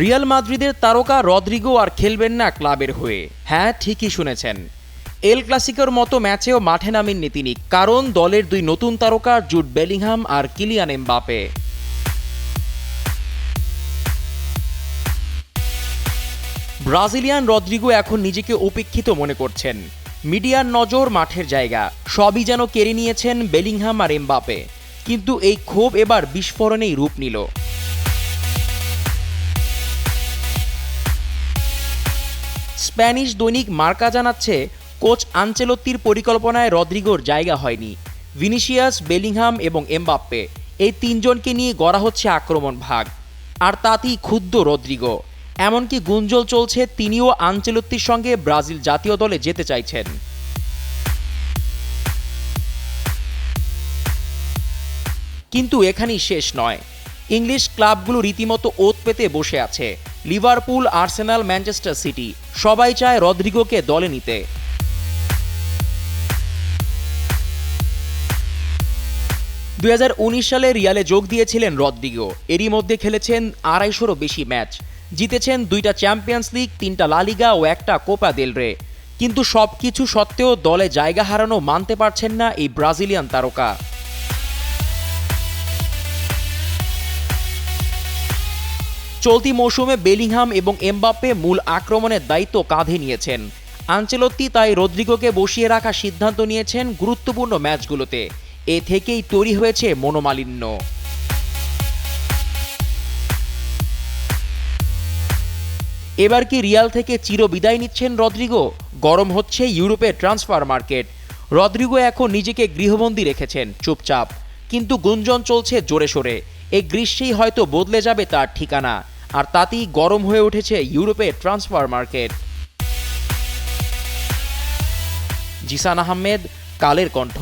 Real মাদ্রিদের তারকা Rodrigo আর খেলবেন না ক্লাবের হয়ে। হ্যাঁ ঠিকই শুনেছেন। এল ক্লাসিকোর মতো ম্যাচেও মাঠে নামেননি তিনি, কারণ দলের দুই নতুন তারকা জুট বেলিংহাম আর কিলিয়ান এমবাপে। ব্রাজিলিয়ান রদ্রিগো এখন নিজেকে উপেক্ষিত মনে করছেন। মিডিয়ার নজর মাঠের জায়গা, সবই যেন কেড়ে নিয়েছেন বেলিংহাম আর এমবাপে। কিন্তু এই ক্ষোভ এবার বিস্ফোরণেই রূপ নিল। স্প্যানিশ দৈনিক মার্কা জানাচ্ছে, কোচ আঞ্চেলত্তির পরিকল্পনায় রদ্রিগোর জায়গা হয়নি। ভিনিসিয়াস, বেলিংহাম এবং এমবাপ্পে এই তিনজনকে নিয়ে গড়া হচ্ছে আক্রমণ ভাগ। আর তাতেই ক্ষুব্ধ রদ্রিগো। এমনকি গুঞ্জল চলছে, তিনিও আঞ্চেলত্তির সঙ্গে ব্রাজিল জাতীয় দলে যেতে চাইছেন। কিন্তু এখানেই শেষ নয়। ইংলিশ ক্লাবগুলো রীতিমতো ওত পেতে বসে আছে। Liverpool, Arsenal, Manchester City. সবাই চায় রদ্রিগোকে দলে নিতে। দু হাজার উনিশ সালে রিয়ালে যোগ দিয়েছিলেন রদ্রিগো। এরই মধ্যে খেলেছেন আড়াইশোরও বেশি ম্যাচ। জিতেছেন দুইটা চ্যাম্পিয়ন্স লিগ, তিনটা লালিগা ও একটা কোপা দেল রে। কিন্তু সবকিছু সত্ত্বেও দলে জায়গা হারানো মানতে পারছেন না এই ব্রাজিলিয়ান তারকা। চলতি মৌসুমে বেলিংহাম এবং এমবাপ্পে মূল আক্রমণের দায়িত্ব কাঁধে নিয়েছেন। আঞ্চেলত্তি তাই রদ্রিগোকে বসিয়ে রাখার সিদ্ধান্ত নিয়েছেন গুরুত্বপূর্ণ ম্যাচগুলোতে। এ থেকেই তৈরি হয়েছে মনোমালিন্য। এবার কি রিয়াল থেকে চিরবিদায় নিচ্ছেন রদ্রিগো? গরম হচ্ছে ইউরোপের ট্রান্সফার মার্কেট। রদ্রিগো এখন নিজেকে গৃহবন্দী রেখেছেন, চুপচাপ। কিন্তু গুঞ্জন চলছে জোরে সোরে। এই গ্রীষ্মেই হয়তো বদলে যাবে তার ঠিকানা। আর তাতেই গরম হয়ে উঠেছে ইউরোপের ট্রান্সফার মার্কেট জিসান আহমেদ কালের কণ্ঠ।